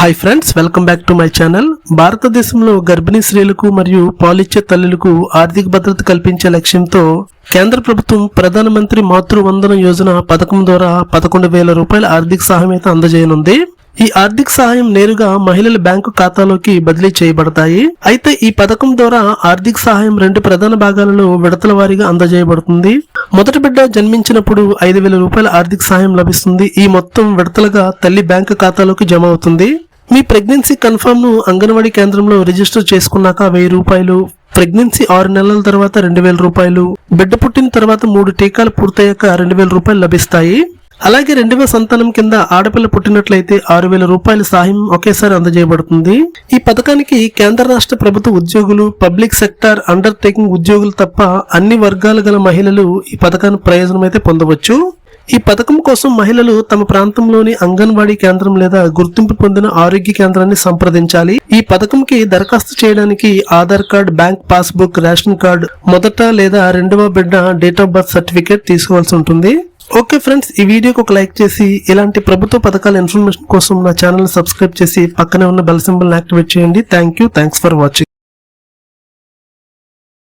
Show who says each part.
Speaker 1: Hi friends welcome back to my channel భారతదేశంలో గర్భిణీ స్త్రీలకు మరియు పాలిచ్చే తల్లులకు ఆర్థిక భద్రత కల్పించే లక్ష్యంతో కేంద్ర ప్రభుత్వం ప్రధానమంత్రి మాతృ వందన యోజన పథకం ద్వారా పదకొండు వేల రూపాయల ఆర్థిక సహాయం అయితే అందజేయనుంది. ఈ ఆర్థిక సహాయం నేరుగా మహిళల బ్యాంకు ఖాతాలోకి బదిలీ చేయబడతాయి. అయితే ఈ పథకం ద్వారా ఆర్థిక సహాయం రెండు ప్రధాన భాగాలలో విడతల వారీగా అందజేయబడుతుంది. మొదటి బిడ్డ జన్మించినప్పుడు ఐదు వేల రూపాయల ఆర్థిక సహాయం లభిస్తుంది. ఈ మొత్తం విడతలుగా తల్లి బ్యాంకు ఖాతాలోకి జమ అవుతుంది. మీ ప్రెగ్నెన్సీ కన్ఫర్మ్ను అంగన్వాడీ కేంద్రంలో రిజిస్టర్ చేసుకున్నాక వెయ్యి రూపాయలు ప్రెగ్నెన్సీ ఆరు నెలల తర్వాత రెండు వేల రూపాయలు బిడ్డ పుట్టిన తర్వాత మూడు టీకాలు పూర్తయ్యాక రెండు వేల రూపాయలు లభిస్తాయి. అలాగే రెండవ సంతానం కింద ఆడపిల్ల పుట్టినట్లయితే ఆరు వేల రూపాయల సహాయం ఒకేసారి అందజేయబడుతుంది. ఈ పథకానికి కేంద్ర రాష్ట్ర ప్రభుత్వ ఉద్యోగులు పబ్లిక్ సెక్టార్ అండర్ టేకింగ్ ఉద్యోగులు తప్ప అన్ని వర్గాలు గల మహిళలు ఈ పథకాన్ని ప్రయోజనం అయితే పొందవచ్చు. ఈ పథకం కోసం మహిళలు తమ ప్రాంతంలోని అంగన్వాడీ కేంద్రం లేదా గుర్తింపు పొందిన ఆరోగ్య కేంద్రాన్ని సంప్రదించాలి. ఈ పథకంకి దరఖాస్తు చేయడానికి Aadhaar card bank passbook ration card మొదట లేదా రెండవ బిడ్డ డేట్ ఆఫ్ బర్త్ సర్టిఫికేట్ తీసుకోవాల్సి ఉంటుంది. ఓకే ఫ్రెండ్స్ ఈ వీడియోకి ఒక లైక్ చేసి ఇలాంటి ప్రభుత్వ పథకాల ఇన్ఫర్మేషన్ కోసం నా ఛానల్ సబ్స్క్రైబ్ చేసి పక్కనే ఉన్న బెల్ సింబల్ యాక్టివేట్ చేయండి. Thank you. Thanks for watching.